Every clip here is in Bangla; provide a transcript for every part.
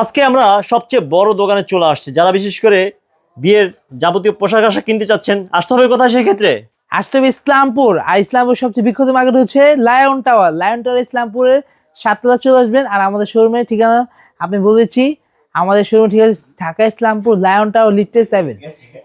আজকে আমরা সবচেয়ে বড় দোকানে চলে আসছি। যারা বিশেষ করে বিয়ের যাবতীয় পোশাক আশাক কিনতে চাচ্ছেন আসতে হবে কোথায় সেক্ষেত্রে আসতে হবে ইসলামপুর। আর ইসলামপুর সবচেয়ে বিখ্যাত মার্কেট হচ্ছে লায়ন টাওয়ার লায়ন টাওয়ার ইসলামপুরের সাততলা চলে আসবেন। আর আমাদের শোরুমের ঠিকানা আপনি বলেছি আমাদের শোরুম ঠিক আছে ঢাকা ইসলামপুর লায়ন টাওয়ার লিফটে সেভেন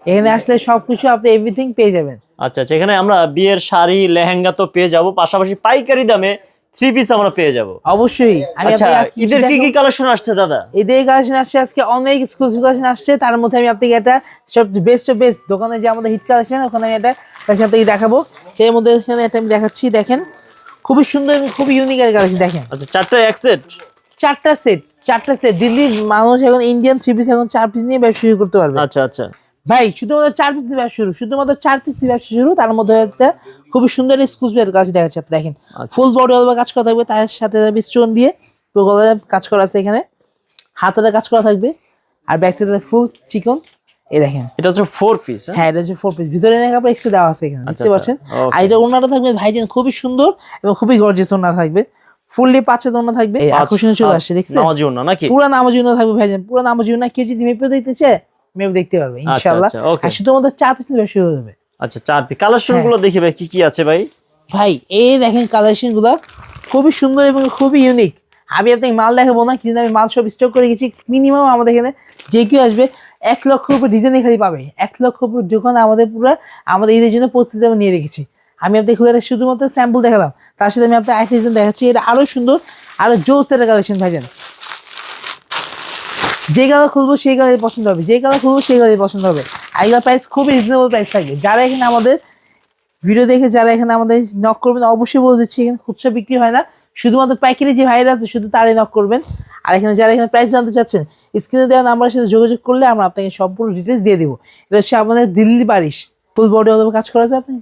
এখানে আসলে সবকিছু আপনি এভরিথিং পেয়ে যাবেন। আচ্ছা আচ্ছা। এখানে আমরা বিয়ের শাড়ি লেহেঙ্গা তো পেয়ে যাব। পাশাপাশি পাইকারি দামে থ্রি পিস আমরা পেয়ে যাব। অবশ্যই। আমি আচ্ছা ঈদের কি কি কালেকশন আসছে দাদা? ঈদের কালেকশন আসছে আজকে অনেক এক্সক্লুসিভ কালেকশন আসছে। তার মধ্যে আমি আপনাকে একটা সব বেস্ট অফ বেস্ট দোকানে যে আমাদের হিট কালেকশন ওখানে আমি একটা কালেকশন আপনাকে দেখাবো। এর মধ্যে এখানে একটা আমি দেখাচ্ছি দেখেন। খুবই সুন্দর এবং খুবই ইউনিক এর কালেকশন দেখেন। আচ্ছা চারটা এক সেট চারটা সেট চারটা সেট দিল্লির মানুষ এখন ইন্ডিয়ান থ্রি পিস এখন চার পিস নিয়ে ব্যবসা শুরু করতে পারবে। আচ্ছা আচ্ছা। ভাই শুধুমাত্র চার পিস ব্যবসা শুরু শুধুমাত্র চার পিস ব্যবসা শুরু তার মধ্যে হচ্ছে খুবই সুন্দর এক্সক্লুসিভ এর কাজ দেখাচ্ছে আপনি দেখেন। ফুল বডি অলবা কাজ করা থাকবে তার সাথে স্টোন দিয়ে পুরো কাজ করা আছে এখানে। হাতের কাজ করা থাকবে আর ব্যাক সাইডে ফুল চিকন এই দেখেন। এটা হচ্ছে ফোর পিস হ্যাঁ? এটা হচ্ছে ফোর পিস ভিতরে নাকি আপনার এক্সট্রা দেওয়া আছে এখানে আচ্ছা, দেখতে পাচ্ছেন? আচ্ছা, আর এটা ওনাটা থাকবে ভাইজান খুবই সুন্দর এবং খুবই গর্জিয়াস ওনা থাকবে। ফুললি পাঁচে ওনা থাকবে। আকর্ষণীয় চলে আসছে দেখছেন? নামাজি না নাকি? পুরো নামাজি ওনা থাকবে ভাইজান পুরো নামাজি ওনা কেউ যদি মেপে দেখতেছে মেপে দেখতে পারবে ইনশাআল্লাহ। আচ্ছা. আর শুধুমাত্র চার পিস ব্যবসা হয়ে যাবে। আচ্ছা চার পিস কালেকশনগুলো দেখি ভাই কি কি আছে ভাই? ভাই এই দেখেন কালেকশনগুলো খুবই সুন্দর এবং খুবই ইউনিক আমি আপনাকে মাল দেখাবো না কিন্তু আমি মাল সব স্টক করে গেছি মিনিমাম আমাদের এখানে যে কেউ আসবে এক লক্ষ উপর ডিজাইন এখানে পাবে। এক লক্ষ উপর দোকান আমাদের পুরো আমাদের ঈদের জন্য প্রস্তুতি আমি নিয়ে রেখেছি। আমি আপনাকে খুলে একটা শুধুমাত্র স্যাম্পল দেখালাম। তার সাথে আমি আপনার আরেকটা ডিজাইন দেখাচ্ছি। এটা আরও সুন্দর আরও জোস একটা কালেকশন ভাইজান। যে কালার খুলবো, সেই কালারই পছন্দ হবে। যে কালার খুলবো, সেই কালারই পছন্দ হবে। আর প্রাইস খুবই রিজনেবল প্রাইস থাকবে। যারা এখানে আমাদের ভিডিও দেখে, যারা এখানে আমাদের নক করবেন, অবশ্যই বলে দিচ্ছি, এখানে খুচরা বিক্রি হয় না। শুধুমাত্র পাইকারি যে ভাইরা আছে, শুধু তারাই নক করবেন। আর এখানে যারা এখানে প্রাইস জানতে চাচ্ছেন স্ক্রিনে দেওয়া নাম্বারের সাথে যোগাযোগ করলে আমরা আপনাকে সম্পূর্ণ ডিটেলস দিয়ে দেবো। এটা হচ্ছে আমাদের দিল্লি বারিশ। ফুল বডি অলভাবে কাজ করা আছে আপনি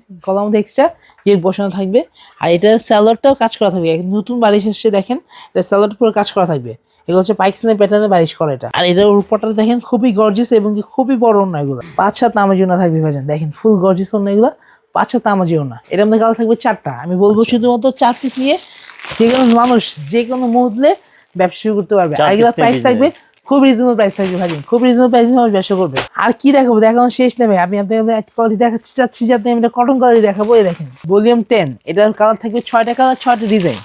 মধ্যে এক্সট্রা ইয়ে বসানো থাকবে। আর এটার স্যালোয়ারটাও কাজ করা থাকবে। নতুন বারিশ এসছে, দেখেন। এটা স্যালোয়ার পুরো কাজ করা থাকবে। এগুলো হচ্ছে পাইকসেনের প্যাটার্নে বারিশ করে এটা। আর এটার উপরটা দেখেন খুবই গর্জিয়াস এবং কি খুবই বড় অন্য এগুলো। পাঁচ সাত নামের জন্য থাকবে ভাইজান। দেখেন ফুল গর্জিয়াস অন্য এগুলো। পাঁচ সাত নামাজিও না এটার মধ্যে কালার থাকবে চারটা। আমি বলব শুধুমাত্র চার পিস নিয়ে যে কোনো মানুষ যে কোনো মুহূর্তে ব্যবসা শুরু করতে পারবে। আর এগুলো প্রাইস থাকবে খুব রিজনেবল প্রাইস থাকবে ভাই খুব রিজনেবল প্রাইস নিয়ে ব্যবসা করবে। আর কি দেখাবো? দেখানো শেষ নেবে আমি আপনাকে একটা কোয়ালিটি দেখাচ্ছি চাচ্ছি যাতে আমি এটা কটন কোয়ালিটি দেখাবো। এই দেখেন ভলিউম টেন এটার কালার থাকবে ছয়টা কালার ছয়টা ডিজাইন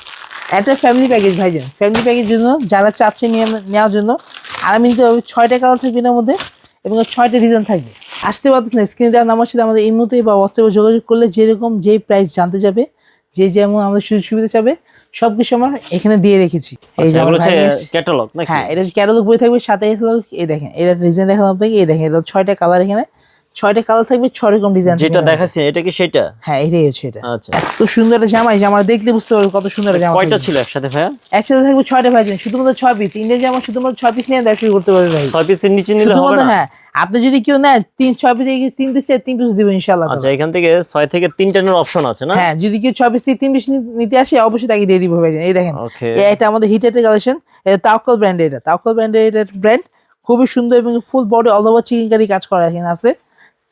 একটা ফ্যামিলি প্যাকেজ ভাইজান। ফ্যামিলি প্যাকেজ জন্য যারা চাচ্ছে নিয়ে নেওয়ার জন্য আর আমি নিতে হবে ছয়টা কালার থাকবে এটার মধ্যে এবং এর ছয়টা ডিজাইন থাকবে। আসতে পারতেছ না স্ক্রিনে দেওয়ার নাম্বার সাথে আমাদের এই মুহূর্তে বা হোয়াটসঅ্যাপে যোগাযোগ করলে যেরকম যেই প্রাইস জানতে যাবে যে যেমন আমাদের সুযোগ সুবিধা চাবে সব কিছু আমরা এখানে দিয়ে রেখেছি। এই যে আচ্ছা। ক্যাটালগ হ্যাঁ এটা ক্যাটালগ বই থাকবে সাথে এই দেখেন এটা ডিজাইন দেখালাম আপনাকে এই দেখেন এটা ছয়টা কালার এখানে। ছয়টা কালার থাকবে ছয় রকম ডিজাইন যেটা দেখাচ্ছি এটা কি সেটা? হ্যাঁ এটাই হচ্ছে এটা। আচ্ছা। এত সুন্দর একটা জামাই জামা দেখলে বুঝতে পারবে কত সুন্দর জামা কয়টা ছিল একসাথে ভাইয়া? একসাথে থাকবে ছয়টা ভাই শুধুমাত্র ছয় পিস ইন্ডিয়ান জামা শুধুমাত্র ছয় পিস নিয়ে ব্যবসা করতে পারবে ভাই। ছয় পিসের নিচে নিলে হবে না? হ্যাঁ আপনি যদি কেউ নেন তিন ছয় পিস তিন পিস তিন পিস দিবেন ইনশাল্লাহ আচ্ছা এখান থেকে ছয় থেকে তিন টেনের অপশন আছে না? হ্যাঁ যদি কেউ ছয় পিস থেকে তিন পিস নিতে আসে অবশ্যই তাকে দিয়ে দিব ভাই এই দেখেন এটা আমাদের হিটের কালেকশন এটা তাওকল ব্র্যান্ডের এটা। তাওকল ব্র্যান্ডের এটা ব্র্যান্ড খুবই সুন্দর এবং full body all over chikan কাজ করা এখানে আছে।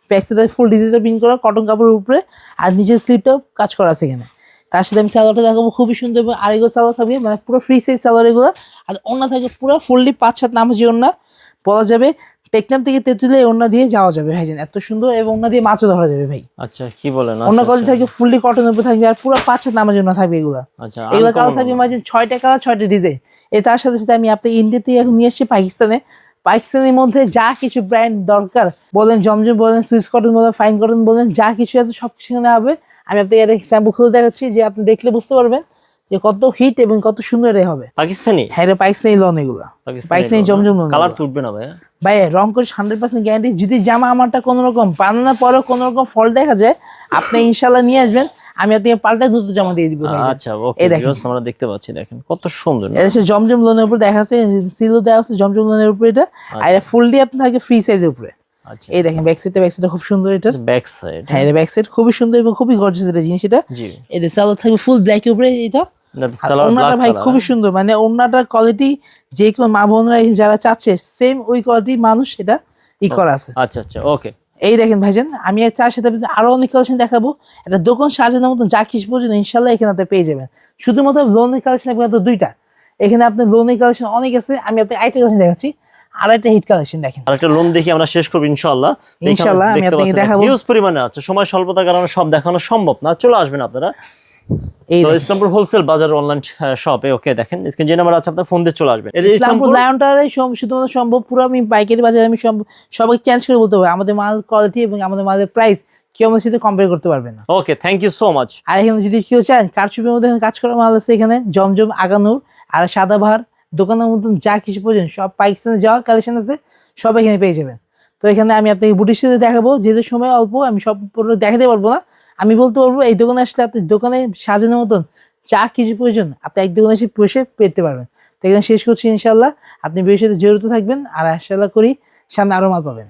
প্যাক্সিতে ফুল ডিজিটাল প্রিন্ট করা কটন কাপড়ের উপরে আর নিচের স্লিপটাও কাজ করা আছে এখানে। তার সাথে আমি সালোয়ারটা দেখাবো খুবই সুন্দর এবং আরেকগুলো সালোয়ার থাকবে মানে পুরো ফ্রি সাইজ সালোয়ার এগুলো আর ওনা থাকে পুরো ফুললি পাঁচ সাত নামাজি ওনা বলা যাবে। টেকনাম থেকে তেঁতুলে ওনা দিয়ে যাওয়া যাবে ভাইজান এত সুন্দর এবং ওনা দিয়ে মাছও ধরা যাবে ভাই। আচ্ছা কি বলেন? অন্য আচ্ছা, কোয়ালিটি থাকবে ফুললি কটনের উপরে থাকবে আর পুরো পাঁচ সাত নামাজি ওনা থাকবে এগুলো। আচ্ছা এগুলো কালার থাকবে। মাঝে ছয়টা কালার ছয়টা ডিজাইন এ তার সাথে সাথে আমি আপনাকে ইন্ডিয়া থেকে এখন নিয়ে এসেছি পাকিস্তানে। পাকিস্তানের মধ্যে যা কিছু ব্র্যান্ড দরকার বলেন জমজম বলেন সুইস কটন বলেন ফাইন কটন বলেন যা কিছু আছে সব কিছু এখানে হবে। আমি আপনাকে এর স্যাম্পল খুলে দেখাচ্ছি যে আপনি দেখলে বুঝতে পারবেন যে কত হিট এবং কত সুন্দর হবে। পাকিস্তানি? হ্যাঁ পাকিস্তানি লন এগুলো। পাকিস্তানি জমজম লন কালার তুলবে না ভাইয়া। ভাই রং করে হান্ড্রেড পার্সেন্ট গ্যারান্টি যদি জামা আমারটা কোনো রকম বানানোর পরেও কোনো রকম ফল দেখা যায় আপনি ইনশাল্লাহ নিয়ে আসবেন। আমি আপনাকে পাল্টা দুটো জমা দিয়ে দিব আচ্ছা ওকে এই দেখেন। আমরা দেখতে পাচ্ছি দেখেন কত সুন্দর? এটা হচ্ছে জমজম লোনের উপর দেখা আছে সিলো দেওয়া আছে জমজম লোনের উপরে এটা আর এটা ফুললি আপনার থাকে ফ্রি সাইজের উপরে। আচ্ছা। এই দেখেন ব্যাক সাইডটা ব্যাক সাইডটা খুব সুন্দর এটা ব্যাক সাইড হ্যাঁ এটা ব্যাক সাইড খুবই সুন্দর এবং খুবই গর্জিয়াস এটা জিনিস এটা। জি। এটা সালোয়ার থাকবে ফুল ব্ল্যাক উপরে এটা। ওনাটা ভাই খুবই সুন্দর মানে ওনাটার কোয়ালিটি যে কোনো মা বোনরা যারা চাচ্ছে সেম ওই কোয়ালিটি মানুষ এটা ই করা আছে। আচ্ছা আচ্ছা ওকে এই দেখেন ভাইজান আমি চার সাথে আরও অনেক কালেকশন দেখাবো। একটা দোকান সাজানোর মতো যা কিছু পর্যন্ত ইনশাল্লাহ এখানে আপনি পেয়ে যাবেন। শুধুমাত্র লোনের কালেকশন আপনার দুইটা। এখানে আপনার লোনের কালেকশন অনেক আছে আমি আপনাকে আইটি কালেকশন দেখাচ্ছি। আর একটা হিট কালেকশন দেখেন। আরেকটা লোন দেখি আমরা শেষ করব ইনশাল্লাহ। ইনশাআল্লাহ, আমি আপনাকে দেখাবো। হিউজ পরিমাণে আছে সময় স্বল্পতার কারণে সব দেখানো সম্ভব না। চলে আসবেন আপনারা। এই ইসলামপুর হোলসেল বাজার অনলাইন শপে ওকে দেখেন স্ক্রিন যে নাম্বার আছে আপনার ফোন দিয়ে চলে আসবেন ইসলামপুর ইসলামপুর শুধুমাত্র সম্ভব পুরো আমি পাইকারি বাজারে আমি সম্ভব চেঞ্জ করে বলতে পারব আমাদের মাল কোয়ালিটি এবং আমাদের মালের প্রাইস কেউ সাথে কম্পেয়ার করতে পারবে না। Okay thank you so much আর এখানে যদি কেউ চান কারচুপির মধ্যে কাজ করা মাল আছে এখানে জমজম আগানুর আর সাদাভার দোকানের মতন যা কিছু প্রয়োজন সব পাকিস্তানে যাওয়া কালেকশন আছে সব এখানে পেয়ে যাবেন। তো এখানে আমি আপনাকে বুটির সাথে দেখাবো যেহেতু সময় অল্প আমি সব পুরো দেখাতে পারব না। আমি বলতে পারব, এই দোকানে আসলে আপনি দোকানে সাজানোর মতন চা কিছু প্রয়োজন, আপনি এক দোকানে এসে বসে পেতে পারবেন। তো এখানে শেষ করছি ইনশাল্লাহ আপনি ভবিষ্যতে জড়িত থাকবেন আর আশা করি সামনে আরও মাল পাবেন।